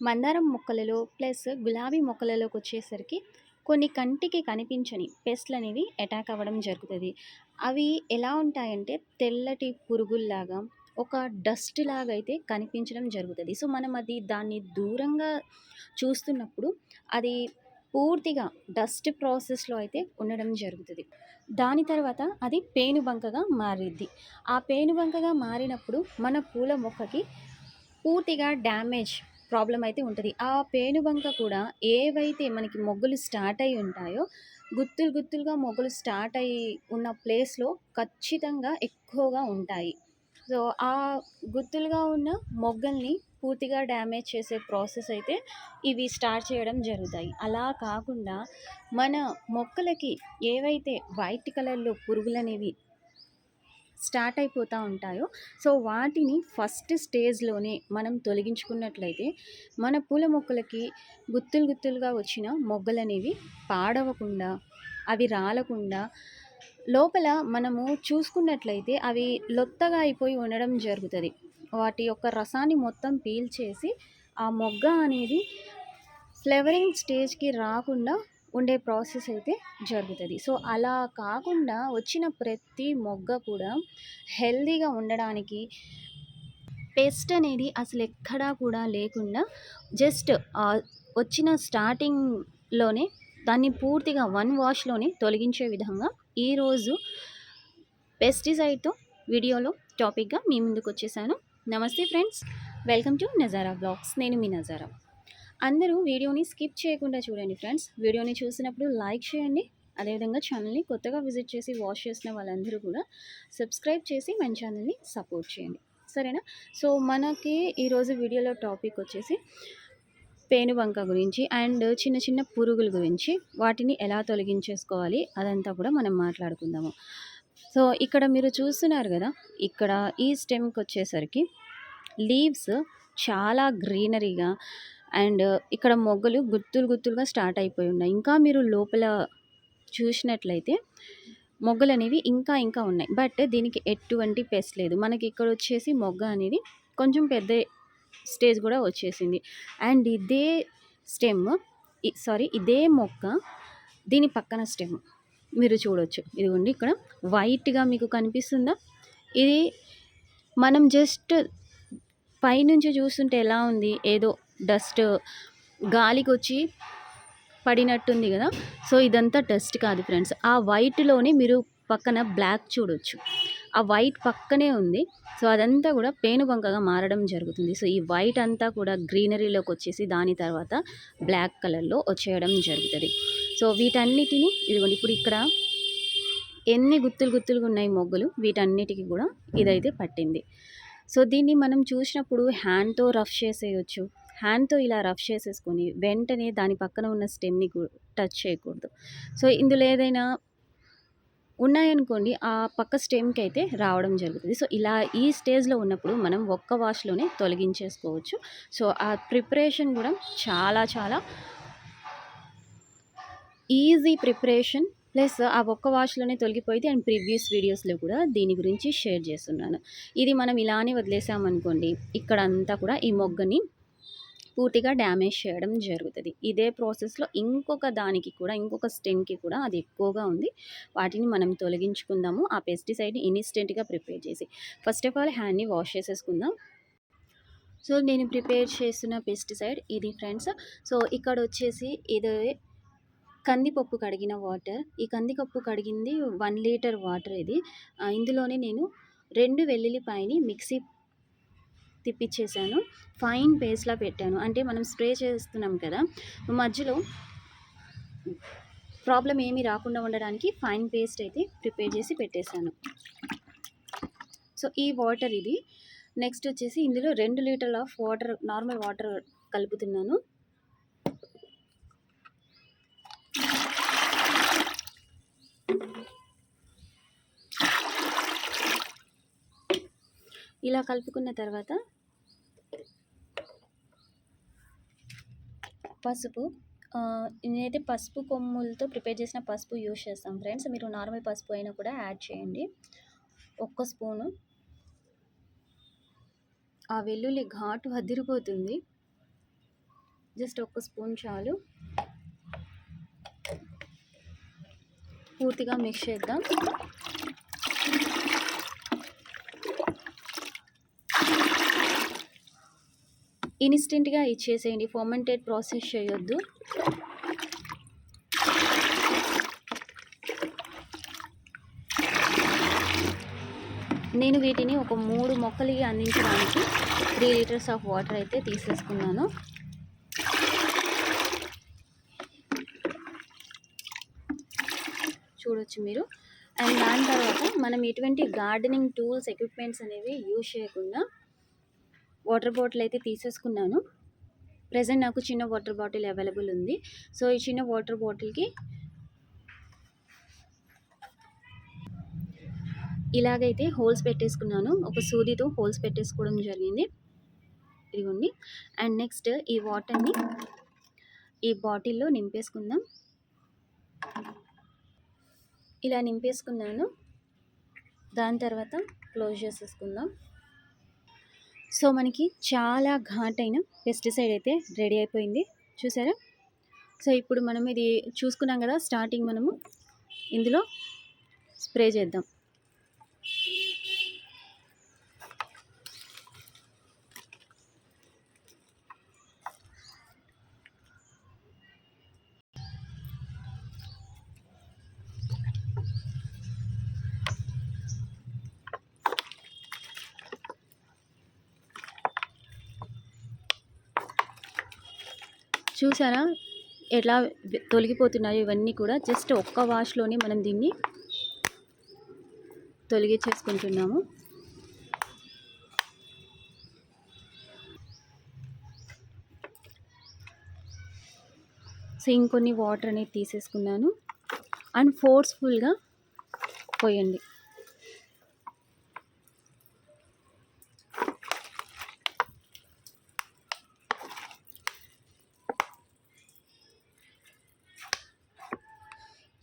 మందారం మొక్కలలో ప్లస్ గులాబీ మొక్కలలోకి వచ్చేసరికి కొన్ని కంటికి కనిపించని పెస్ట్లు అనేవి అటాక్ అవ్వడం జరుగుతుంది. అవి ఎలా ఉంటాయంటే తెల్లటి పురుగుల్లాగా ఒక డస్ట్ లాగా అయితే కనిపించడం జరుగుతుంది. సో మనం అది దాన్ని దూరంగా చూస్తున్నప్పుడు అది పూర్తిగా డస్ట్ ప్రాసెస్లో అయితే ఉండడం జరుగుతుంది. దాని తర్వాత అది పేనుబంకగా మారిద్ది. ఆ పేనుబంకగా మారినప్పుడు మన పూల మొక్కకి పూర్తిగా డ్యామేజ్ ప్రాబ్లం అయితే ఉంటుంది. ఆ పేనుబంక కూడా ఏవైతే మనకి మొగ్గులు స్టార్ట్ అయి ఉంటాయో గుత్తులు గుత్తులుగా మొగ్గులు స్టార్ట్ అయ్యి ఉన్న ప్లేస్లో ఖచ్చితంగా ఎక్కువగా ఉంటాయి. సో ఆ గుత్తులుగా ఉన్న మొగ్గల్ని పూర్తిగా డ్యామేజ్ చేసే ప్రాసెస్ అయితే ఇవి స్టార్ట్ చేయడం జరుగుతాయి. అలా కాకుండా మన మొక్కలకి ఏవైతే వైట్ కలర్లో పురుగులు అనేవి స్టార్ట్ అయిపోతూ ఉంటాయో. సో వాటిని ఫస్ట్ స్టేజ్లోనే మనం తొలగించుకున్నట్లయితే మన పూల మొక్కలకి గుత్తులు గుత్తులుగా వచ్చిన మొగ్గలు అనేవి పాడవకుండా అవి రాలకుండా లోపల మనము చూసుకున్నట్లయితే అవి లొత్తగా అయిపోయి ఉండడం జరుగుతుంది. వాటి యొక్క రసాన్ని మొత్తం పీల్చేసి ఆ మొగ్గ అనేది ఫ్లవరింగ్ స్టేజ్కి రాకుండా ఉండే ప్రాసెస్ అయితే జరుగుతుంది. సో అలా కాకుండా వచ్చిన ప్రతి మొగ్గ కూడా హెల్దీగా ఉండడానికి పెస్ట్ అనేది అసలు ఎక్కడా కూడా లేకుండా జస్ట్ వచ్చిన స్టార్టింగ్లోనే దాన్ని పూర్తిగా వన్ వాష్లోనే తొలగించే విధంగా ఈరోజు పెస్టిసైడ్తో వీడియోలో టాపిక్గా మీ ముందుకు వచ్చేసాను. నమస్తే friends. Welcome to Nazara blogs. నేను మీ నజారా. అందరూ వీడియోని స్కిప్ చేయకుండా చూడండి ఫ్రెండ్స్. వీడియోని చూసినప్పుడు లైక్ చేయండి. అదేవిధంగా ఛానల్ని కొత్తగా విజిట్ చేసి వాచ్ చేసిన వాళ్ళందరూ కూడా సబ్స్క్రైబ్ చేసి మన ఛానల్ని సపోర్ట్ చేయండి. సరేనా? సో మనకి ఈరోజు వీడియోలో టాపిక్ వచ్చేసి పేనుబంక గురించి అండ్ చిన్న చిన్న పురుగుల గురించి వాటిని ఎలా తొలగించేసుకోవాలి అదంతా కూడా మనం మాట్లాడుకుందాము. సో ఇక్కడ మీరు చూస్తున్నారు కదా ఇక్కడ ఈ స్టెమ్కి వచ్చేసరికి లీవ్స్ చాలా గ్రీనరీగా అండ్ ఇక్కడ మొగ్గలు గుత్తులు గుత్తులుగా స్టార్ట్ అయిపోయి ఉన్నాయి. ఇంకా మీరు లోపల చూసినట్లయితే మొగ్గలు అనేవి ఇంకా ఇంకా ఉన్నాయి. బట్ దీనికి ఎటువంటి పెస్ట్ లేదు. మనకి ఇక్కడ వచ్చేసి మొగ్గ అనేది కొంచెం పెద్ద స్టేజ్ కూడా వచ్చేసింది. అండ్ ఇదే స్టెమ్ సారీ ఇదే మొక్క దీని పక్కన స్టెమ్ మీరు చూడొచ్చు. ఇదిగోండి ఇక్కడ వైట్గా మీకు కనిపిస్తుందా? ఇది మనం జస్ట్ పైనుంచి చూస్తుంటే ఎలా ఉంది? ఏదో డస్ట్ గాలికి వచ్చి పడినట్టుంది కదా. సో ఇదంతా డస్ట్ కాదు ఫ్రెండ్స్. ఆ వైట్లోనే మీరు పక్కన బ్లాక్ చూడొచ్చు. ఆ వైట్ పక్కనే ఉంది. సో అదంతా కూడా పేనుబంకగా మారడం జరుగుతుంది. సో ఈ వైట్ అంతా కూడా గ్రీనరీలోకి వచ్చేసి దాని తర్వాత బ్లాక్ కలర్లో వచ్చేయడం జరుగుతుంది. సో వీటన్నిటిని ఇదిగోండి ఇప్పుడు ఇక్కడ ఎన్ని గుత్తులు గుత్తులుగా ఉన్నాయి మొగ్గలు వీటన్నిటికి కూడా ఇదైతే పట్టింది. సో దీన్ని మనం చూసినప్పుడు హ్యాండ్తో రఫ్ చేసేయచ్చు. హ్యాండ్తో ఇలా రఫ్ చేసేసుకొని వెంటనే దాని పక్కన ఉన్న స్టెమ్ని టచ్ చేయకూడదు. సో ఇందులో ఏదైనా ఉన్నాయనుకోండి ఆ పక్క స్టెమ్కి అయితే రావడం జరుగుతుంది. సో ఇలా ఈ స్టేజ్లో ఉన్నప్పుడు మనం ఒక్క వాష్లోనే తొలగించేసుకోవచ్చు. సో ఆ ప్రిపరేషన్ కూడా చాలా చాలా ఈజీ ప్రిపరేషన్. ప్లస్ ఆ ఒక్క వాష్లోనే తొలగిపోయింది అండ్ ప్రీవియస్ వీడియోస్లో కూడా దీని గురించి షేర్ చేస్తున్నాను. ఇది మనం ఇలానే వదిలేసామనుకోండి ఇక్కడ అంతా కూడా ఈ మొగ్గని పూర్తిగా డ్యామేజ్ చేయడం జరుగుతుంది. ఇదే ప్రాసెస్లో ఇంకొక దానికి కూడా ఇంకొక స్టెమ్కి కూడా అది ఎక్కువగా ఉంది. వాటిని మనం తొలగించుకుందాము. ఆ పెస్టిసైడ్ని ఇన్స్టెంట్గా ప్రిపేర్ చేసి. ఫస్ట్ ఆఫ్ ఆల్ హ్యాండ్ని వాష్ చేసేసుకుందాం. సో నేను ప్రిపేర్ చేస్తున్న పెస్టిసైడ్ ఇది ఫ్రెండ్స్. సో ఇక్కడ వచ్చేసి ఇది కందిపప్పు కడిగిన వాటర్. ఈ కందిపప్పు కడిగింది వన్ లీటర్ వాటర్ ఇది. ఇందులోనే నేను రెండు వెల్లుల్లిపాయని మిక్సీ తిప్పించేసాను ఫైన్ పేస్ట్లా పెట్టాను. అంటే మనం స్ప్రే చేస్తున్నాం కదా మధ్యలో ప్రాబ్లం ఏమీ రాకుండా ఉండడానికి ఫైన్ పేస్ట్ అయితే ప్రిపేర్ చేసి పెట్టేశాను. సో ఈ వాటర్ ఇది. నెక్స్ట్ వచ్చేసి ఇందులో రెండు లీటర్ల ఆఫ్ వాటర్ నార్మల్ వాటర్ కలుపుతున్నాను. ఇలా కలుపుకున్న తర్వాత పసుపు నేనైతే పసుపు కొమ్ములతో ప్రిపేర్ చేసిన పసుపు యూజ్ చేస్తాం ఫ్రెండ్స్. మీరు నార్మల్ పసుపు అయినా కూడా యాడ్ చేయండి. ఒక్క స్పూను. ఆ వెల్లుల్లి ఘాటు అదిరిపోతుంది. జస్ట్ ఒక్క స్పూన్ చాలు. పూర్తిగా మిక్స్ చేద్దాం. ఇన్స్టెంట్గా ఇచ్చేసేయండి ఫర్మెంటెడ్ ప్రాసెస్ చేయొద్దు. నేను వీటిని ఒక మూడు మొక్కలకి అందించడానికి త్రీ లీటర్స్ ఆఫ్ వాటర్ అయితే తీసేసుకున్నాను. చూడొచ్చు మీరు. అండ్ దాని తర్వాత మనం ఎటువంటి గార్డెనింగ్ టూల్స్ ఎక్విప్మెంట్స్ అనేవి యూజ్ చేయకుండా వాటర్ బాటిల్ అయితే తీసేసుకున్నాను. ప్రజెంట్ నాకు చిన్న వాటర్ బాటిల్ అవైలబుల్ ఉంది. సో ఈ చిన్న వాటర్ బాటిల్కి ఇలాగైతే హోల్స్ పెట్టేసుకున్నాను. ఒక సూదితో హోల్స్ పెట్టేసుకోవడం జరిగింది. ఇదిగోండి. అండ్ నెక్స్ట్ ఈ వాటర్ని ఈ బాటిల్లో నింపేసుకుందాం. ఇలా నింపేసుకున్నాను. దాని తర్వాత క్లోజ్ చేసేసుకుందాం. సో మనకి చాలా ఘాటైన పెస్టిసైడ్ అయితే రెడీ అయిపోయింది. చూసారా? సో ఇప్పుడు మనం ఇది చూసుకున్నాం కదా స్టార్టింగ్ మనము ఇందులో స్ప్రే చేద్దాం. చూసారా? ఎట్లా తొలగిపోతున్నాయో ఇవన్నీ కూడా జస్ట్ ఒక్క వాష్లోనే మనం దీన్ని తొలగించేసుకుంటున్నాము. సో ఇంకొన్ని వాటర్ అనేది తీసేసుకున్నాను. అండ్ ఫోర్స్ఫుల్గా పోయండి.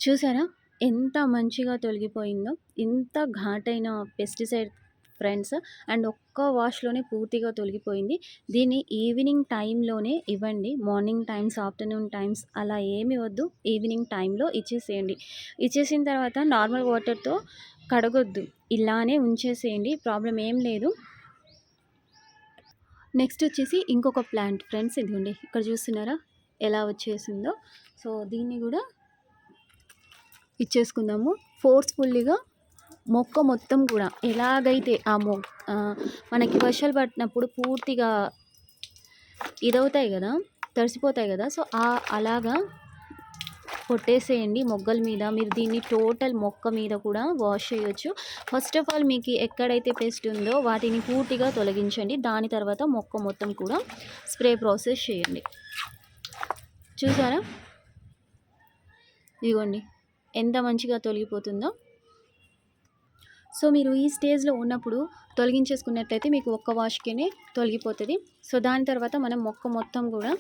చూసారా? ఎంత మంచిగా తొలగిపోయిందో ఎంత ఘాటైన పెస్టిసైడ్ ఫ్రెండ్స్. అండ్ ఒక్క వాష్లోనే పూర్తిగా తొలగిపోయింది. దీన్ని ఈవినింగ్ టైంలోనే ఇవ్వండి. మార్నింగ్ టైమ్స్ ఆఫ్టర్నూన్ టైమ్స్ అలా ఏమి వద్దు. ఈవినింగ్ టైంలో ఇచ్చేసేయండి. ఇచ్చేసిన తర్వాత నార్మల్ వాటర్తో కడగొద్దు. ఇలానే ఉంచేసేయండి. ప్రాబ్లం ఏం లేదు. నెక్స్ట్ వచ్చేసి ఇంకొక ప్లాంట్. ఫ్రెండ్స్ ఇదిగోండి. ఇక్కడ చూస్తున్నారా? ఎలా వచ్చేసిందో. సో దీన్ని కూడా ఇచ్చేసుకుందాము. ఫోర్స్ఫుల్లీగా మొక్క మొత్తం కూడా. ఎలాగైతే ఆ మొ మనకి వర్షాలు పట్టినప్పుడు పూర్తిగా ఇదవుతాయి కదా తడిసిపోతాయి కదా సో ఆ అలాగా కొట్టేసేయండి మొగ్గల మీద. మీరు దీన్ని టోటల్ మొక్క మీద కూడా వాష్ చేయొచ్చు. ఫస్ట్ ఆఫ్ ఆల్ మీకు ఎక్కడైతే పెస్ట్ ఉందో వాటిని పూర్తిగా తొలగించండి. దాని తర్వాత మొక్క మొత్తం కూడా స్ప్రే ప్రాసెస్ చేయండి. చూసారా? ఇదిగోండి. ఎంత మంచిగా తొలగిపోతుందో. సో మీరు ఈ స్టేజ్లో ఉన్నప్పుడు తొలగించేసుకున్నట్లయితే మీకు ఒక్క వాష్కే తొలగిపోతుంది. సో దాని తర్వాత మనం మొక్క మొత్తం కూడా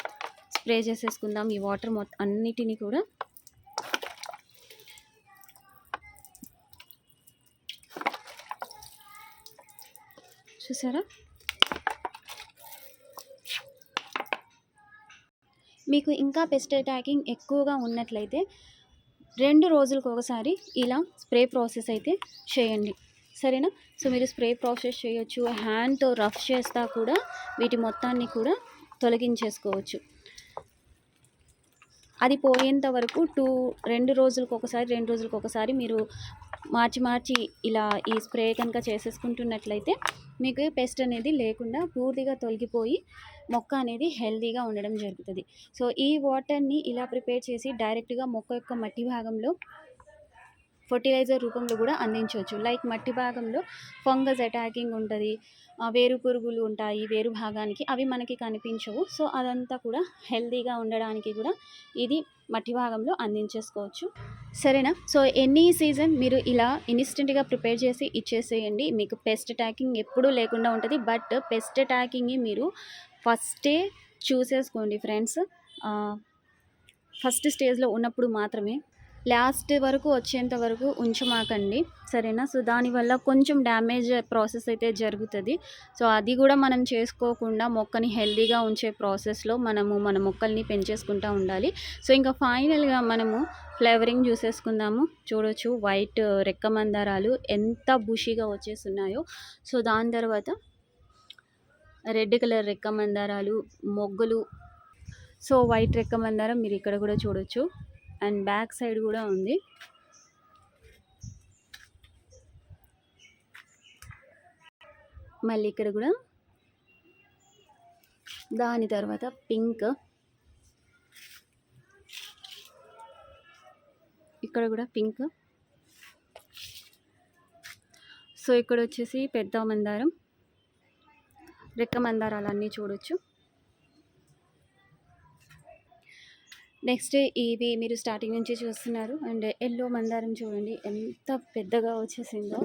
స్ప్రే చేసేసుకుందాం. ఈ వాటర్ మొత్తం అన్నిటినీ కూడా. చూసారా? మీకు ఇంకా పెస్ట్ అటాకింగ్ ఎక్కువగా ఉన్నట్లయితే రెండు రోజులకు ఒకసారి ఇలా స్ప్రే ప్రాసెస్ అయితే చేయండి. సరేనా? సో మీరు స్ప్రే ప్రాసెస్ చేయొచ్చు. హ్యాండ్తో రఫ్ చేస్తా కూడా వీటి మొత్తాన్ని కూడా తొలగించేసుకోవచ్చు. అది పోయేంత వరకు టూ రెండు రోజులకు ఒకసారి రెండు రోజులకు ఒకసారి మీరు మార్చి మార్చి ఇలా ఈ స్ప్రే కనుక చేసేసుకుంటున్నట్లయితే మీకు పెస్ట్ అనేది లేకుండా పూర్తిగా తొలగిపోయి మొక్క అనేది హెల్తీగా ఉండడం జరుగుతుంది. సో ఈ వాటర్ని ఇలా ప్రిపేర్ చేసి డైరెక్ట్గా మొక్క యొక్క మట్టి భాగంలో ఫర్టిలైజర్ రూపంలో కూడా అందించవచ్చు. లైక్ మట్టి భాగంలో ఫంగస్ అటాకింగ్ ఉంటుంది వేరు పురుగులు ఉంటాయి వేరు భాగానికి అవి మనకి కనిపించవు. సో అదంతా కూడా హెల్తీగా ఉండడానికి కూడా ఇది మట్టి భాగంలో అందించేసుకోవచ్చు. సరేనా? సో ఎనీ సీజన్ మీరు ఇలా ఇన్స్టెంట్గా ప్రిపేర్ చేసి ఇచ్చేసేయండి. మీకు పెస్ట్ అటాకింగ్ ఎప్పుడూ లేకుండా ఉంటుంది బట్ పెస్ట్ అటాకింగ్ మీరు ఫస్టే చూసేసుకోండి ఫ్రెండ్స్. ఫస్ట్ స్టేజ్లో ఉన్నప్పుడు మాత్రమే లాస్ట్ వరకు వచ్చేంత వరకు ఉంచమాకండి. సరేనా? సో దానివల్ల కొంచెం డ్యామేజ్ ప్రాసెస్ అయితే జరుగుతుంది. సో అది కూడా మనం చేసుకోకుండా మొక్కని హెల్దీగా ఉంచే ప్రాసెస్లో మనము మన మొక్కల్ని పెంచేసుకుంటూ ఉండాలి. సో ఇంకా ఫైనల్గా మనము ఫ్లేవరింగ్ చూసేసుకుందాము. చూడొచ్చు వైట్ రెక్క మందారాలు ఎంత బుషీగా వచ్చేస్తున్నాయో. సో దాని తర్వాత రెడ్ కలర్ రెక్క మందారాలు మొగ్గలు. సో వైట్ రెక్క మందారం మీరు ఇక్కడ కూడా చూడొచ్చు. అండ్ బ్యాక్ సైడ్ కూడా ఉంది. మళ్ళీ ఇక్కడ కూడా. దాని తర్వాత పింక్. ఇక్కడ కూడా పింక్. సో ఇక్కడ వచ్చేసి పెద్ద మందారం. రెక్క మందారాలు అన్నీ చూడొచ్చు. నెక్స్ట్ ఇవి మీరు స్టార్టింగ్ నుంచి చూస్తున్నారు. అండ్ ఎల్లో మందారం చూడండి ఎంత పెద్దగా వచ్చేసిందో.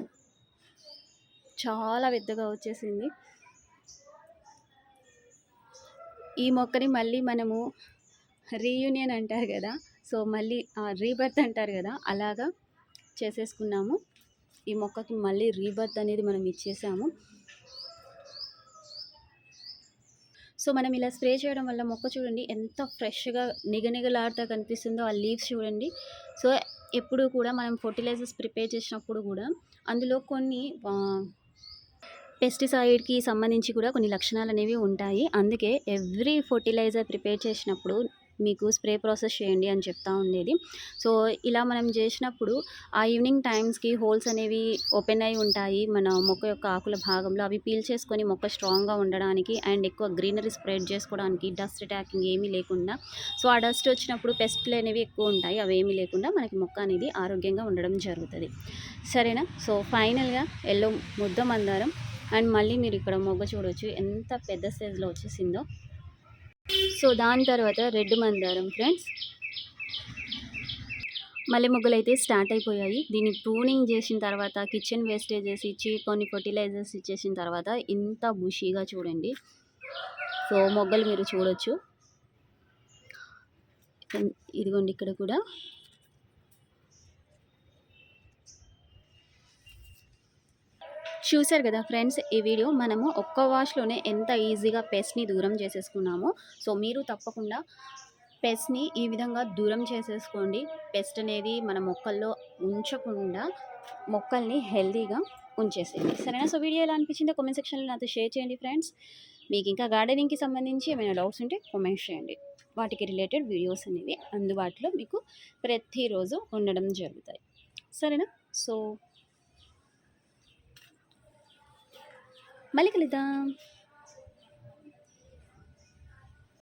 చాలా పెద్దగా వచ్చేసింది. ఈ మొక్కని మళ్ళీ మనము రీయూనియన్ అంటారు కదా సో మళ్ళీ రీబర్త్ అంటారు కదా అలాగా చేసేసుకున్నాము. ఈ మొక్కకి మళ్ళీ రీబర్త్ అనేది మనం ఇచ్చేసాము. సో మనం ఇలా స్ప్రే చేయడం వల్ల మొక్క చూడండి ఎంత ఫ్రెష్గా నిగనిగలాడుతూ కనిపిస్తుందో ఆ లీవ్స్ చూడండి. సో ఎప్పుడు కూడా మనం ఫర్టిలైజర్స్ ప్రిపేర్ చేసినప్పుడు కూడా అందులో కొన్ని పెస్టిసైడ్కి సంబంధించి కూడా కొన్ని లక్షణాలు అనేవి ఉంటాయి. అందుకే ఎవ్రీ ఫర్టిలైజర్ ప్రిపేర్ చేసినప్పుడు మీకు స్ప్రే ప్రాసెస్ చేయండి అని చెప్తా ఉండేది. సో ఇలా మనం చేసినప్పుడు ఆ ఈవినింగ్ టైమ్స్కి హోల్స్ అనేవి ఓపెన్ అయి ఉంటాయి. మన మొక్క యొక్క ఆకుల భాగంలో అవి పీల్ చేసుకొని మొక్క స్ట్రాంగ్గా ఉండడానికి అండ్ ఎక్కువ గ్రీనరీ స్ప్రెడ్ చేసుకోవడానికి డస్ట్ అటాకింగ్ ఏమీ లేకుండా. సో ఆ డస్ట్ వచ్చినప్పుడు పెస్ట్లు అనేవి ఎక్కువ ఉంటాయి. అవి ఏమీ లేకుండా మనకి మొక్క అనేది ఆరోగ్యంగా ఉండడం జరుగుతుంది. సరేనా? సో ఫైనల్గా ఎల్లో ముద్ద మందారం అండ్ మళ్ళీ మీరు ఇక్కడ మొగ్గ చూడవచ్చు ఎంత పెద్ద సైజులో వచ్చేసిందో. సో దాని తర్వాత రెడ్ మందారం ఫ్రెండ్స్. మల్లె మొగ్గలు అయితే స్టార్ట్ అయిపోయాయి. దీన్ని ప్రూనింగ్ చేసిన తర్వాత కిచెన్ వేస్టేజెస్ ఇచ్చి కొన్ని ఫర్టిలైజర్స్ ఇచ్చేసిన తర్వాత ఇంత బుషీగా చూడండి. సో మొగ్గలు మీరు చూడొచ్చు. ఇదిగోండి ఇక్కడ కూడా. చూసారు కదా ఫ్రెండ్స్ ఈ వీడియో మనము ఒక్క వాష్లోనే ఎంత ఈజీగా పెస్ట్ని దూరం చేసేసుకున్నామో. సో మీరు తప్పకుండా పెస్ట్ని ఈ విధంగా దూరం చేసేసుకోండి. పెస్ట్ అనేది మన మొక్కల్లో ఉంచకుండా మొక్కల్ని హెల్తీగా ఉంచేసేయండి. సరేనా? సో వీడియో ఎలా అనిపించిందో కామెంట్ సెక్షన్లో నాతో షేర్ చేయండి ఫ్రెండ్స్. మీకు ఇంకా గార్డెనింగ్కి సంబంధించి ఏమైనా డౌట్స్ ఉంటే కామెంట్ చేయండి. వాటికి రిలేటెడ్ వీడియోస్ అనేవి అందుబాటులో మీకు ప్రతిరోజు ఉండడం జరుగుతాయి. సరేనా? సో మళ్ళీ కలుద్దాం.